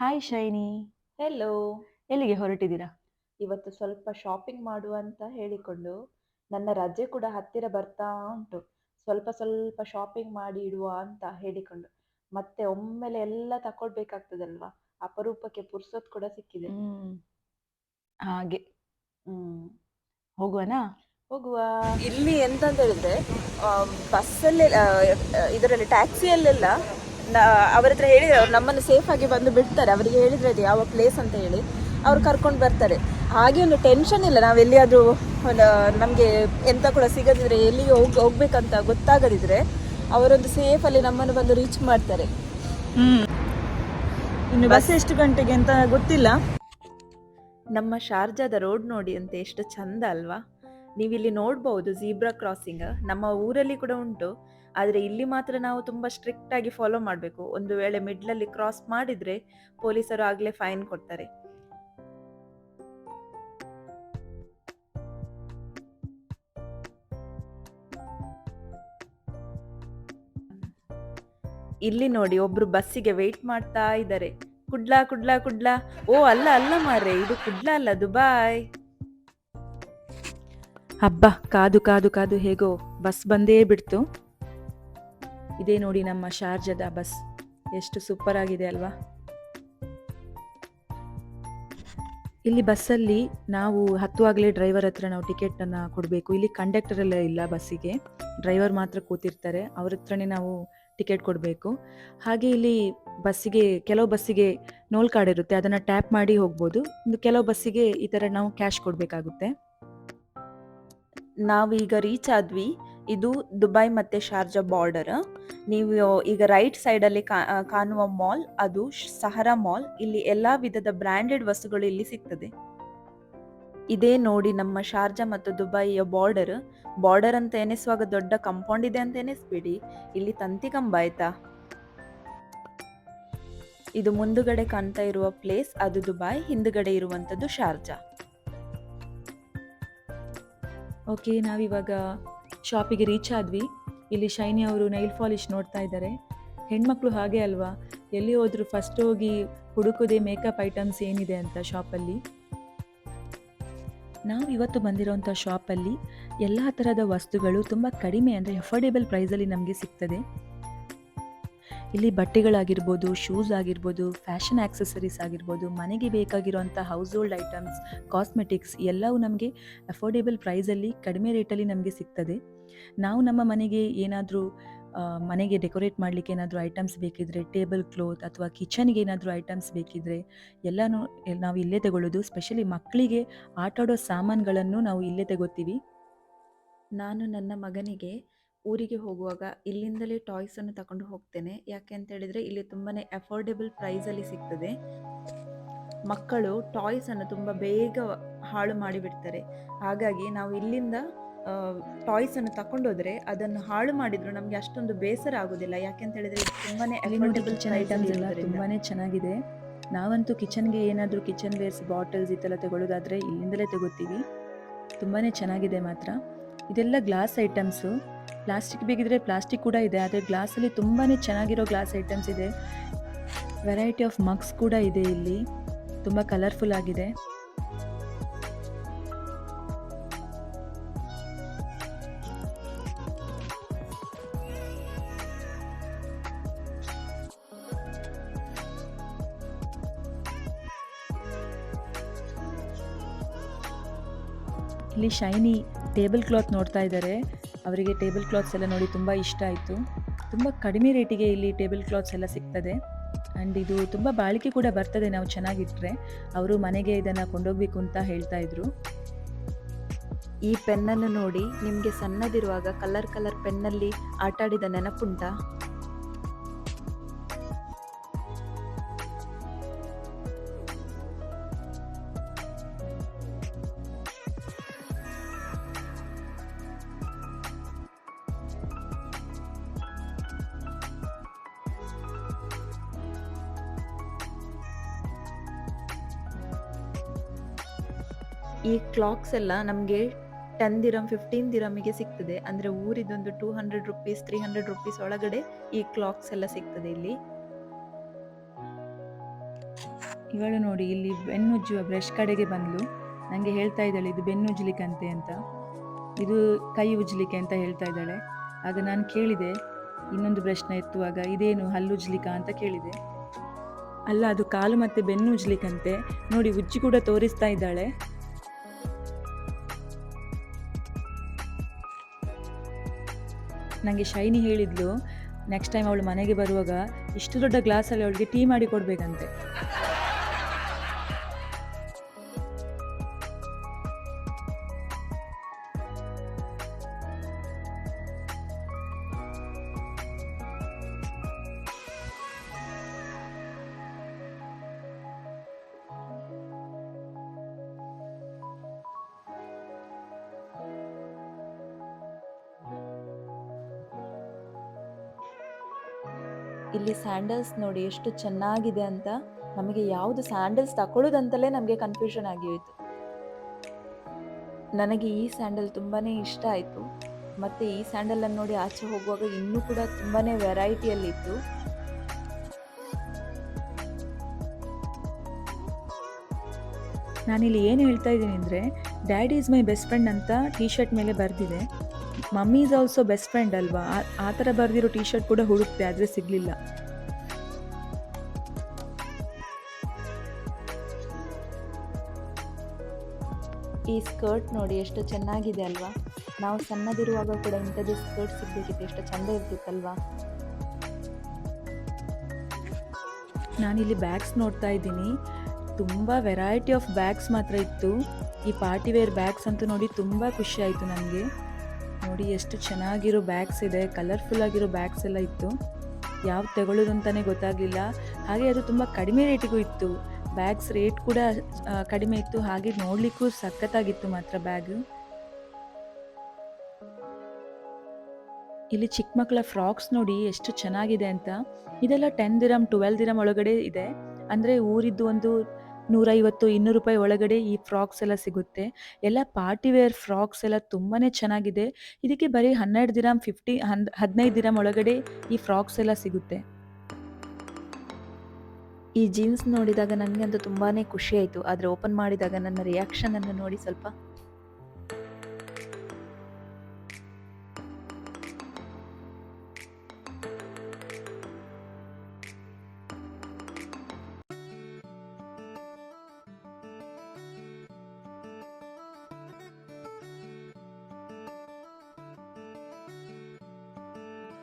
Hi shiny hello ಎಲ್ಲಿಗೆ ಹೊರಟಿದ್ದೀರಾ? ಇವತ್ತು ಸ್ವಲ್ಪ ಶಾಪಿಂಗ್ ಮಾಡುವ ಅಂತ ಹೇಳಿಕೊಂಡು ನನ್ನ ರಜೆ ಕೂಡ ಹತ್ತಿರ ಬರ್ತಾ ಉಂಟು. ಸ್ವಲ್ಪ ಸ್ವಲ್ಪ ಶಾಪಿಂಗ್ ಮಾಡಿ ಇಡುವ ಅಂತ ಹೇಳಿಕೊಂಡು. ಮತ್ತೆ ಒಮ್ಮೆಲೆ ಎಲ್ಲ ತಕೊಳ್ಬೇಕಾಗ್ತದಲ್ವಾ? ಅಪರೂಪಕ್ಕೆ ಪುರ್ಸೊತ್ ಕೂಡ ಸಿಕ್ಕಿದೆ. ಹಾಗೆ. ಹ್ಮ್. ಹೋಗುವನಾ? ಹೋಗುವ. ಇಲ್ಲಿ ಎಂತ ಅಂತ ಹೇಳಿದ್ರೆ ಬಸ್ಸಲ್ಲಿ ಇದರಲ್ಲಿ ಟ್ಯಾಕ್ಸಿಯಲ್ಲೆಲ್ಲ ಅವರ ಹತ್ರ ಹೇಳಿದ್ರೆ ಅವ್ರು ನಮ್ಮನ್ನು ಸೇಫ್ ಆಗಿ ಬಂದು ಬಿಡ್ತಾರೆ. ಅವರಿಗೆ ಹೇಳಿದ್ರೆ ಅದು ಯಾವ ಪ್ಲೇಸ್ ಅಂತ ಹೇಳಿ ಅವ್ರು ಕರ್ಕೊಂಡು ಬರ್ತಾರೆ. ಹಾಗೆ ಒಂದು ಟೆನ್ಷನ್ ಇಲ್ಲ. ನಾವು ಎಲ್ಲಿಯಾದರೂ ನಮಗೆ ಎಂತ ಕೂಡ ಸಿಗದಿದ್ರೆ ಎಲ್ಲಿಗೆ ಹೋಗ್ ಹೋಗ್ಬೇಕಂತ ಗೊತ್ತಾಗದಿದ್ರೆ ಅವರೊಂದು ಸೇಫಲ್ಲಿ ನಮ್ಮನ್ನು ಬಂದು ರೀಚ್ ಮಾಡ್ತಾರೆ. ಹ್ಮ್ ಇನ್ನು ಬಸ್ ಎಷ್ಟು ಗಂಟೆಗೆ ಅಂತ ಗೊತ್ತಿಲ್ಲ. ನಮ್ಮ ಶಾರ್ಜಾದ ರೋಡ್ ನೋಡಿ ಅಂತ ಎಷ್ಟು ಚಂದ ಅಲ್ವಾ? ನೀವಿಲ್ಲಿ ನೋಡ್ಬೋದು ಜೀಬ್ರಾ ಕ್ರಾಸಿಂಗ್ ನಮ್ಮ ಊರಲ್ಲಿ ಕೂಡ ಉಂಟು. ಆದರೆ ಇಲ್ಲಿ ಮಾತ್ರ ನಾವು ತುಂಬ ಸ್ಟ್ರಿಕ್ಟ್ ಆಗಿ ಫಾಲೋ ಮಾಡಬೇಕು. ಒಂದು ವೇಳೆ ಮಿಡ್ಲಲ್ಲಿ ಕ್ರಾಸ್ ಮಾಡಿದರೆ ಪೊಲೀಸರು ಆಗಲೇ ಫೈನ್ ಕೊಡ್ತಾರೆ. ಇಲ್ಲಿ ನೋಡಿ ಒಬ್ರು ಬಸ್ಸಿಗೆ ವೆಯ್ಟ್ ಮಾಡ್ತಾ ಇದ್ದಾರೆ. ಕುಡ್ಲಾ ಕುಡ್ಲಾ ಕುಡ್ಲಾ. ಓ, ಅಲ್ಲ ಅಲ್ಲ ಮಾರ್ರೆ, ಇದು ಕುಡ್ಲಾ ಅಲ್ಲ, ದುಬಾಯ್. ಹಬ್ಬ, ಕಾದು ಕಾದು ಕಾದು ಹೇಗೋ ಬಸ್ ಬಂದೇ ಬಿಡ್ತು. ಇದೇ ನೋಡಿ ನಮ್ಮ ಶಾರ್ಜದ ಬಸ್. ಎಷ್ಟು ಸೂಪರ್ ಆಗಿದೆ ಅಲ್ವಾ? ಇಲ್ಲಿ ಬಸ್ಸಲ್ಲಿ ನಾವು ಹತ್ತುವಾಗಲೇ ಡ್ರೈವರ್ ಹತ್ರ ನಾವು ಟಿಕೆಟನ್ನು ಕೊಡಬೇಕು. ಇಲ್ಲಿ ಕಂಡಕ್ಟರ್ ಎಲ್ಲ ಇಲ್ಲ ಬಸ್ಸಿಗೆ ಡ್ರೈವರ್ ಮಾತ್ರ ಕೂತಿರ್ತಾರೆ. ಅವ್ರ ಹತ್ರನೇ ನಾವು ಟಿಕೆಟ್ ಕೊಡಬೇಕು. ಹಾಗೆ ಇಲ್ಲಿ ಬಸ್ಸಿಗೆ ಕೆಲವು ಬಸ್ಸಿಗೆ ನೋಲ್ ಕಾರ್ಡ್ ಇರುತ್ತೆ. ಅದನ್ನು ಟ್ಯಾಪ್ ಮಾಡಿ ಹೋಗ್ಬೋದು. ಇನ್ನು ಕೆಲವು ಬಸ್ಸಿಗೆ ಈ ಥರ ನಾವು ಕ್ಯಾಶ್ ಕೊಡಬೇಕಾಗುತ್ತೆ. ನಾವೀಗ ರೀಚ್ ಆದ್ವಿ. ಇದು ದುಬೈ ಮತ್ತು ಶಾರ್ಜಾ ಬಾರ್ಡರ್ ನೀವು ಈಗ ರೈಟ್ ಸೈಡಲ್ಲಿ ಕಾ ಕಾಣುವ ಮಾಲ್ ಅದು ಸಹರಾ ಮಾಲ್ ಇಲ್ಲಿ ಎಲ್ಲ ವಿಧದ ಬ್ರ್ಯಾಂಡೆಡ್ ವಸ್ತುಗಳು ಇಲ್ಲಿ ಸಿಗ್ತದೆ. ಇದೇ ನೋಡಿ ನಮ್ಮ ಶಾರ್ಜಾ ಮತ್ತು ದುಬೈಯ ಬಾರ್ಡರ್ ಬಾರ್ಡರ್ ಅಂತ ಎನಿಸುವಾಗ ದೊಡ್ಡ ಕಂಪೌಂಡ್ ಇದೆ ಅಂತ ಎನಿಸ್ಬಿಡಿ. ಇಲ್ಲಿ ತಂತಿ ಕಂಬ ಆಯ್ತಾ? ಇದು ಮುಂದುಗಡೆ ಕಾಣ್ತಾ ಇರುವ ಪ್ಲೇಸ್ ಅದು ದುಬೈ, ಹಿಂದುಗಡೆ ಇರುವಂಥದ್ದು ಶಾರ್ಜಾ. ಓಕೆ ನಾವಿವಾಗ ಶಾಪಿಗೆ ರೀಚ್ ಆದ್ವಿ. ಇಲ್ಲಿ ಶೈನಿ ಅವರು ನೈಲ್ ಪಾಲಿಶ್ ನೋಡ್ತಾ ಇದ್ದಾರೆ. ಹೆಣ್ಮಕ್ಳು ಹಾಗೆ ಅಲ್ವಾ? ಎಲ್ಲಿ ಹೋದ್ರು ಫಸ್ಟ್ ಹೋಗಿ ಹುಡುಕೋದೇ ಮೇಕಪ್ ಐಟಮ್ಸ್ ಏನಿದೆ ಅಂತ ಶಾಪಲ್ಲಿ ನಾವು ಇವತ್ತು ಬಂದಿರೋಂಥ ಶಾಪಲ್ಲಿ ಎಲ್ಲ ಥರದ ವಸ್ತುಗಳು ತುಂಬ ಕಡಿಮೆ ಅಂದರೆ ಎಫೋರ್ಡೆಬಲ್ ಪ್ರೈಸಲ್ಲಿ ನಮಗೆ ಸಿಗ್ತದೆ. ಇಲ್ಲಿ ಬಟ್ಟೆಗಳಾಗಿರ್ಬೋದು ಶೂಸ್ ಆಗಿರ್ಬೋದು ಫ್ಯಾಷನ್ ಆಕ್ಸೆಸರೀಸ್ ಆಗಿರ್ಬೋದು, ಮನೆಗೆ ಬೇಕಾಗಿರುವಂಥ ಹೌಸ್ ಹೋಲ್ಡ್ ಐಟಮ್ಸ್ ಕಾಸ್ಮೆಟಿಕ್ಸ್ ಎಲ್ಲವೂ ನಮಗೆ ಅಫೋರ್ಡೆಬಲ್ ಪ್ರೈಸಲ್ಲಿ ಕಡಿಮೆ ರೇಟಲ್ಲಿ ನಮಗೆ ಸಿಗ್ತದೆ. ನಾವು ನಮ್ಮ ಮನೆಗೆ ಏನಾದರೂ ಮನೆಗೆ ಡೆಕೋರೇಟ್ ಮಾಡಲಿಕ್ಕೆ ಏನಾದರೂ ಐಟಮ್ಸ್ ಬೇಕಿದ್ರೆ ಟೇಬಲ್ ಕ್ಲೋತ್ ಅಥವಾ ಕಿಚನ್ಗೆ ಏನಾದರೂ ಐಟಮ್ಸ್ ಬೇಕಿದ್ರೆ, ಎಲ್ಲನೂ, ನಾವು ಇಲ್ಲೇ ತಗೊಳ್ಳೋದು. ಸ್ಪೆಷಲಿ ಮಕ್ಕಳಿಗೆ ಆಟಾಡೋ ಸಾಮಾನುಗಳನ್ನು ನಾವು ಇಲ್ಲೇ ತಗೋತೀವಿ ನಾನು ನನ್ನ ಮಗನಿಗೆ ಊರಿಗೆ ಹೋಗುವಾಗ ಇಲ್ಲಿಂದಲೇ ಟಾಯ್ಸನ್ನು ತಕೊಂಡು ಹೋಗ್ತೇನೆ. ಯಾಕೆ ಅಂತ ಹೇಳಿದ್ರೆ ಇಲ್ಲಿ ತುಂಬಾನೇ ಅಫೋರ್ಡೆಬಲ್ ಪ್ರೈಸ್ ಅಲ್ಲಿ ಸಿಗ್ತದೆ. ಮಕ್ಕಳು ಟಾಯ್ಸನ್ನು ತುಂಬ ತುಂಬಾ ಬೇಗ ಹಾಳು ಮಾಡಿಬಿಡ್ತಾರೆ. ಹಾಗಾಗಿ ನಾವು ಇಲ್ಲಿಂದ ಟಾಯ್ಸನ್ನು ತಕೊಂಡೋದ್ರೆ ಅದನ್ನು ಹಾಳು ಮಾಡಿದ್ರು ನಮಗೆ ಅಷ್ಟೊಂದು ಬೇಸರ ಆಗೋದಿಲ್ಲ. ಯಾಕೆ ಅಂತ ಹೇಳಿದ್ರೆ ಕಿಚನ್ price ಐಟಮ್ಸ್ ಎಲ್ಲ ತುಂಬಾ ತುಂಬಾನೇ ಚೆನ್ನಾಗಿದೆ. ನಾವಂತೂ ಕಿಚನ್ಗೆ ಏನಾದರೂ ಕಿಚನ್ ವೇರ್ಸ್ ಬಾಟಲ್ಸ್ ಈ ಥರ ತಗೊಳ್ಳೋದಾದರೆ ಇಲ್ಲಿಂದಲೇ ತಗೋತೀವಿ. ತುಂಬಾ ಚೆನ್ನಾಗಿದೆ ಮಾತ್ರ. ಇದೆಲ್ಲ ಗ್ಲಾಸ್ ಐಟಮ್ಸು ಪ್ಲಾಸ್ಟಿಕ್ ಬೇಕಿದ್ರೆ ಪ್ಲಾಸ್ಟಿಕ್ ಕೂಡ ಇದೆ, ಆದರೆ ಗ್ಲಾಸಲ್ಲಿ ತುಂಬಾ ಚೆನ್ನಾಗಿರೋ ಗ್ಲಾಸ್ ಐಟಮ್ಸ್ ಇದೆ. ವೆರೈಟಿ ಆಫ್ ಮಗ್ಸ್ ಕೂಡ ಇದೆ ಇಲ್ಲಿ. ತುಂಬ ಕಲರ್ಫುಲ್ ಆಗಿದೆ. ಇಲ್ಲಿ ಶೈನಿ ಟೇಬಲ್ ಕ್ಲಾತ್ ನೋಡ್ತಾ ಇದ್ದಾರೆ. ಅವರಿಗೆ ಟೇಬಲ್ ಕ್ಲಾತ್ಸ್ ಎಲ್ಲ ನೋಡಿ ತುಂಬ ಇಷ್ಟ ಆಯಿತು. ತುಂಬ ಕಡಿಮೆ ರೇಟಿಗೆ ಇಲ್ಲಿ ಟೇಬಲ್ ಕ್ಲಾತ್ಸ್ ಎಲ್ಲ ಸಿಗ್ತದೆ. ಆ್ಯಂಡ್ ಇದು ತುಂಬ ಬಾಳಿಕೆ ಕೂಡ ಬರ್ತದೆ ನಾವು ಚೆನ್ನಾಗಿಟ್ಟರೆ ಅವರು ಮನೆಗೆ ಇದನ್ನು ಕೊಂಡೋಗ್ಬೇಕು ಅಂತ ಹೇಳ್ತಾ ಇದ್ರು. ಈ ಪೆನ್ನನ್ನು ನೋಡಿ ನಿಮಗೆ ಸಣ್ಣದಿರುವಾಗ ಕಲರ್ ಕಲರ್ ಪೆನ್ನಲ್ಲಿ ಆಟಾಡಿದ ನೆನಪುಂಟಾ? ಈ ಕ್ಲಾಕ್ಸ್ ಎಲ್ಲ ನಮಗೆ ಟೆನ್ ದಿರಮ್ ಫಿಫ್ಟೀನ್ ದಿರಮಿಗೆ ಸಿಗ್ತದೆ. ಅಂದರೆ ಊರಿದೊಂದು two hundred rupees three hundred rupees ಒಳಗಡೆ ಈ ಕ್ಲಾಕ್ಸ್ ಎಲ್ಲ ಸಿಗ್ತದೆ ಇಲ್ಲಿ. ಇವಳು ನೋಡಿ, ಇಲ್ಲಿ ಬೆನ್ನುಜ್ಜುವ ಬ್ರಷ್ ಕಡೆಗೆ ಬಂದ್ಲು. ನನಗೆ ಹೇಳ್ತಾ ಇದ್ದಾಳೆ, ಇದು ಬೆನ್ನು ಉಜ್ಲಿಕ್ಕಂತೆ ಅಂತ. ಇದು ಕೈ ಉಜ್ಲಿಕ್ಕೆ ಅಂತ ಹೇಳ್ತಾ ಇದ್ದಾಳೆ. ಆಗ ನಾನು ಕೇಳಿದೆ, ಇನ್ನೊಂದು ಬ್ರಷ್ನ ಎತ್ತುವಾಗ ಇದೇನು ಹಲ್ಲು ಹಲ್ಲುಜ್ಲಿಕ ಅಂತ ಕೇಳಿದೆ. ಅಲ್ಲ, ಅದು ಕಾಲು ಮತ್ತು ಬೆನ್ನು ಉಜ್ಲಿಕ್ಕಂತೆ ನೋಡಿ, ಉಜ್ಜಿ ಕೂಡ ತೋರಿಸ್ತಾ ಇದ್ದಾಳೆ. ನನಗೆ ಶೈನಿ ಹೇಳಿದ್ಲು ನೆಕ್ಸ್ಟ್ ಟೈಮ್ ಅವಳು ಮನೆಗೆ ಬರುವಾಗ ಇಷ್ಟು ದೊಡ್ಡ ಗ್ಲಾಸಲ್ಲಿ ಅವಳಿಗೆ ಟೀ ಮಾಡಿ ಕೊಡ್ಬೇಕಂತೆ. ಇಲ್ಲಿ ಸ್ಯಾಂಡಲ್ಸ್ ನೋಡಿ ಎಷ್ಟು ಚೆನ್ನಾಗಿದೆ ಅಂತ ನಮಗೆ ಯಾವುದು ಸ್ಯಾಂಡಲ್ಸ್ ತಕೊಳ್ಳೋದಂತಲೇ ನಮಗೆ ಕನ್ಫ್ಯೂಷನ್ ಆಗಿಹೋಯಿತು ನನಗೆ ಈ ಸ್ಯಾಂಡಲ್ ತುಂಬಾ ಇಷ್ಟ ಆಯಿತು. ಮತ್ತು ಈ ಸ್ಯಾಂಡಲನ್ನು ನೋಡಿ ಆಚೆ ಹೋಗುವಾಗ ಇನ್ನೂ ಕೂಡ ತುಂಬಾ ವೆರೈಟಿಯಲ್ಲಿತ್ತು ನಾನಿಲ್ಲಿ ಏನು ಹೇಳ್ತಾ ಇದ್ದೀನಿ ಅಂದರೆ daddy is my best friend ಅಂತ ಟೀ ಶರ್ಟ್ ಮೇಲೆ ಬರೆದಿದೆ. Mummy is also best friend ಅಲ್ವಾ? ಆ- ಆ ಥರ ಬರೆದಿರೋ ಟೀ ಶರ್ಟ್ ಕೂಡ ಹುಡುಕ್ತೆ ಆದರೆ ಸಿಗಲಿಲ್ಲ. ಈ ಸ್ಕರ್ಟ್ ನೋಡಿ ಎಷ್ಟು ಚೆನ್ನಾಗಿದೆ ಅಲ್ವಾ? ನಾವು ಸಣ್ಣದಿರುವಾಗ ಕೂಡ ಇಂಥದ್ದು ಸ್ಕರ್ಟ್ ಸಿಗಬೇಕಿತ್ತು ಎಷ್ಟು ಚೆಂದ ಇರ್ತಿತ್ತಲ್ವಾ? ನಾನಿಲ್ಲಿ ಬ್ಯಾಗ್ಸ್ ನೋಡ್ತಾ ಇದ್ದೀನಿ. ತುಂಬ ವೆರೈಟಿ ಆಫ್ ಬ್ಯಾಗ್ಸ್ ಮಾತ್ರ ಇತ್ತು. ಈ ಪಾರ್ಟಿ ವೇರ್ ಬ್ಯಾಗ್ಸ್ ಅಂತೂ ನೋಡಿ ತುಂಬ ಖುಷಿ ಆಯಿತು ನನಗೆ. ನೋಡಿ ಎಷ್ಟು ಚೆನ್ನಾಗಿರೋ ಬ್ಯಾಗ್ಸ್ ಇದೆ ಕಲರ್ಫುಲ್ ಆಗಿರೋ ಬ್ಯಾಗ್ಸ್ ಎಲ್ಲ ಇತ್ತು. ಯಾವ್ದು ತಗೊಳ್ಳೋದು ಅಂತಲೇ ಗೊತ್ತಾಗಲಿಲ್ಲ. ಹಾಗೆ ಅದು ತುಂಬ ಕಡಿಮೆ ರೇಟಿಗೂ ಇತ್ತು. ಬ್ಯಾಗ್ಸ್ ರೇಟ್ ಕೂಡ ಕಡಿಮೆ ಇತ್ತು. ಹಾಗೆ ನೋಡಲಿಕ್ಕೂ ಸಖತ್ತಾಗಿತ್ತು ಮಾತ್ರ ಬ್ಯಾಗ್ ಇಲ್ಲಿ ಚಿಕ್ಕ ಮಕ್ಕಳ ಫ್ರಾಕ್ಸ್ ನೋಡಿ ಎಷ್ಟು ಚೆನ್ನಾಗಿದೆ ಅಂತ. ಇದೆಲ್ಲ ಟೆನ್ ದಿರಮ್ ಟ್ವೆಲ್ ದಿರಮ್ ಒಳಗಡೆ ಇದೆ. ಅಂದರೆ ಊರಿದ್ದು ಒಂದು ನೂರೈವತ್ತು, ಇನ್ನೂರು ರೂಪಾಯಿ ಒಳಗಡೆ ಈ ಫ್ರಾಕ್ಸ್ ಎಲ್ಲ ಸಿಗುತ್ತೆ. ಎಲ್ಲ ಪಾರ್ಟಿ ವೇರ್ ಫ್ರಾಕ್ಸ್ ಎಲ್ಲ ತುಂಬಾ ಚೆನ್ನಾಗಿದೆ. ಇದಕ್ಕೆ ಬರೀ ಹನ್ನೆರಡು ದಿರಾಮ್ ಫಿಫ್ಟಿ, ಹನ್, ಹದಿನೈದು ದಿರಾಮ್ ಒಳಗಡೆ ಈ ಫ್ರಾಕ್ಸ್ ಎಲ್ಲ ಸಿಗುತ್ತೆ. ಈ ಜೀನ್ಸ್ ನೋಡಿದಾಗ ನನಗೆ ಅಂತೂ ತುಂಬಾ ಖುಷಿ ಆಯಿತು. ಆದರೆ ಓಪನ್ ಮಾಡಿದಾಗ ನನ್ನ ರಿಯಾಕ್ಷನನ್ನು ನೋಡಿ ಸ್ವಲ್ಪ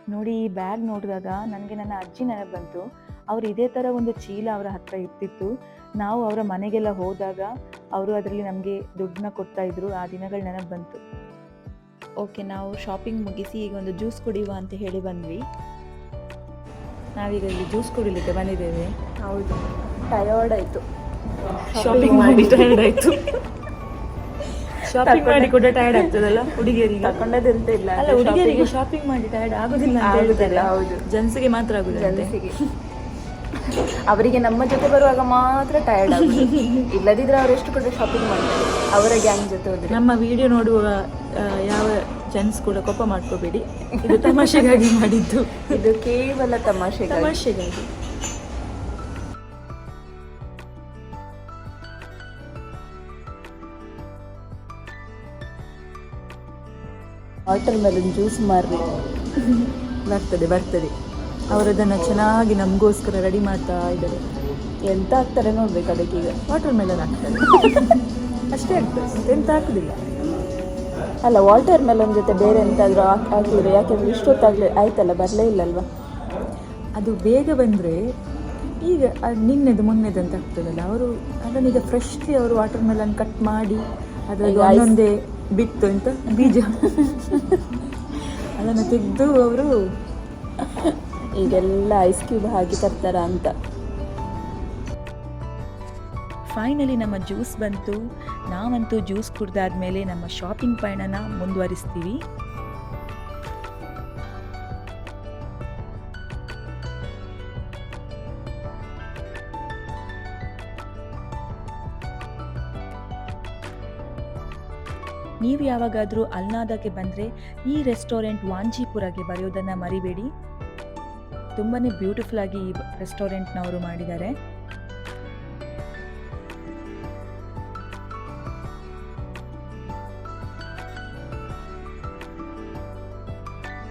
ನೋಡಿ ಈ ಬ್ಯಾಗ್ ನೋಡಿದಾಗ ನನಗೆ ನನ್ನ ಅಜ್ಜಿ ನೆನಪು ಬಂತು. ಅವ್ರು ಇದೇ ಥರ ಒಂದು ಚೀಲ ಅವರ ಹತ್ತಿರ ಇರ್ತಿತ್ತು ನಾವು ಅವರ ಮನೆಗೆಲ್ಲ ಹೋದಾಗ ಅವರು ಅದರಲ್ಲಿ ನಮಗೆ ದುಡ್ಡನ್ನ ಕೊಡ್ತಾ ಇದ್ರು. ಆ ದಿನಗಳು ನೆನಪು ಬಂತು. ಓಕೆ ನಾವು ಶಾಪಿಂಗ್ ಮುಗಿಸಿ ಈಗ ಒಂದು ಜ್ಯೂಸ್ ಕುಡಿಯುವ ಅಂತ ಹೇಳಿ ಬಂದ್ವಿ. ನಾವೀಗ ಇಲ್ಲಿ ಜ್ಯೂಸ್ ಕುಡಿಲಿಕ್ಕೆ ಬಂದಿದ್ದೇವೆ. ಹೌದು. ಟಯರ್ಡ್ ಆಯಿತು. ಶಾಪಿಂಗ್ ಮಾಡಿ. ಟಯರ್ಡ್ ಆಯ್ತು. ಶಾಪಿಂಗ್ ಮಾಡಿ ಕೂಡ ಟೈರ್ಡ್ ಆಗ್ತದಲ್ಲ? ಹುಡುಗಿಯರಿಗೆ? ತಕೊಂಡದಂತ ಇಲ್ಲ. ಅಲ್ಲ ಹುಡುಗಿಯರಿಗೆ ಶಾಪಿಂಗ್ ಮಾಡಿ ಟೈರ್ಡ್ ಆಗುದಿಲ್ಲ ಅಂತ ಹೇಳ್ತಾರೆ. ಹೌದು. ಜನ್ಸಿಗೆ ಮಾತ್ರ ಆಗುದಿಲ್ಲ ಗಂಡಸಿಗೆ ಅವರಿಗೆ ನಮ್ಮ ಜೊತೆ ಬರುವಾಗ ಮಾತ್ರ ಟಯರ್ಡ್ ಆಗುದು. ಇಲ್ಲದಿದ್ರೆ ಅವ್ರು ಎಷ್ಟು ಕೂಡ ಶಾಪಿಂಗ್ ಮಾಡ್ತಾರೆ. ಅವರ ಗ್ಯಾಂಗ್ ಜೊತೆ ಹೋದ್ರೆ. ನಮ್ಮ ವಿಡಿಯೋ ನೋಡುವ ಯಾವ ಜೆನ್ಸ್ ಕೂಡ ಕೋಪ ಮಾಡ್ಕೋಬೇಡಿ. ಇದು ತಮಾಷೆಗಾಗಿ ಮಾಡಿದ್ದು. ಇದು ಕೇವಲ ತಮಾಷೆ ತಮಾಷೆಗಾಗಿ. ವಾಟರ್ ಮೆಲನ್ ಜ್ಯೂಸ್ ಮಾರಬೇಕು ಬರ್ತದೆ ಬರ್ತದೆ. ಅವರದನ್ನು ಚೆನ್ನಾಗಿ ನಮಗೋಸ್ಕರ ರೆಡಿ ಮಾಡ್ತಾ ಇದ್ದಾರೆ. ಎಂತ ಹಾಕ್ತಾರೆ ನೋಡ್ಬೇಕು ಅದಕ್ಕೆ ಈಗ. ವಾಟರ್ ಮೆಲನ್ ಹಾಕ್ತಾರೆ. ಅಷ್ಟೇ ಆಗ್ತದೆ ಎಂತ ಹಾಕುದಿಲ್ಲ. ಅಲ್ಲ ವಾಟರ್ ಮೆಲನ್ ಜೊತೆ ಬೇರೆ ಎಂತಾದರೂ ಹಾಕಿ ಹಾಕಿದ್ರೆ ಯಾಕೆಂದ್ರೆ ಇಷ್ಟೊತ್ತಾಗ್ಲೇ ಆಯ್ತಲ್ಲ ಬರಲೇ ಇಲ್ಲಲ್ವಾ? ಅದು ಬೇಗ ಬಂದರೆ ಈಗ ನಿನ್ನೆದು ಮೊನ್ನೆದು ಅಂತ ಆಗ್ತದಲ್ಲ ಅವರು ಅದನ್ನೀಗ ಫ್ರೆಶ್ಲಿ ಅವರು ವಾಟರ್ ಮೆಲನ್ ಕಟ್ ಮಾಡಿ ಅದರಲ್ಲಿ ಒಂದೊಂದೇ ಬಿತ್ತು ಅಂತ ಬೀಜ. ಅದನ್ನು ತೆಗೆದು ಅವರು ಈಗೆಲ್ಲ ಐಸ್ ಕ್ಯೂಬ್ ಹಾಕಿ ತರ್ತಾರ ಅಂತ. ಫೈನಲಿ ನಮ್ಮ ಜ್ಯೂಸ್ ಬಂತು. ನಾವಂತೂ ಜ್ಯೂಸ್ ಕುಡ್ದಾದ್ಮೇಲೆ ನಮ್ಮ ಶಾಪಿಂಗ್ ಪಯಣನ ಮುಂದುವರಿಸ್ತೀವಿ. ನೀವು ಯಾವಾಗಾದರೂ ಅಲ್ನಾದಕ್ಕೆ ಬಂದರೆ ಈ ರೆಸ್ಟೋರೆಂಟ್ ವಾಂಜಿಪುರಗೆ ಬರೆಯೋದನ್ನು ಮರಿಬೇಡಿ. ತುಂಬಾ ಬ್ಯೂಟಿಫುಲ್ ಆಗಿ ಈ ರೆಸ್ಟೋರೆಂಟ್ನವರು ಮಾಡಿದ್ದಾರೆ.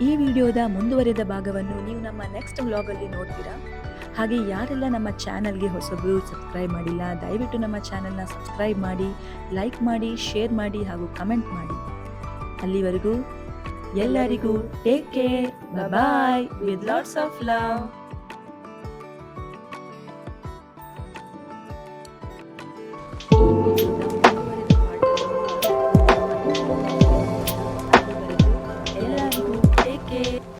ಈ ವಿಡಿಯೋದ ಮುಂದುವರೆದ ಭಾಗವನ್ನು ನೀವು ನಮ್ಮ ನೆಕ್ಸ್ಟ್ ವ್ಲಾಗಲ್ಲಿ ನೋಡ್ತೀರಾ? ಹಾಗೆ ಯಾರೆಲ್ಲ ನಮ್ಮ ಚಾನಲ್ಗೆ ಹೊಸಬರು ಸಬ್ಸ್ಕ್ರೈಬ್ ಮಾಡಿಲ್ಲ, ದಯವಿಟ್ಟು ನಮ್ಮ ಚಾನಲ್ನ ಸಬ್ಸ್ಕ್ರೈಬ್ ಮಾಡಿ ಲೈಕ್ ಮಾಡಿ ಶೇರ್ ಮಾಡಿ ಹಾಗೂ ಕಮೆಂಟ್ ಮಾಡಿ. ಅಲ್ಲಿವರೆಗೂ ಎಲ್ಲರಿಗೂ take care bye with lots of love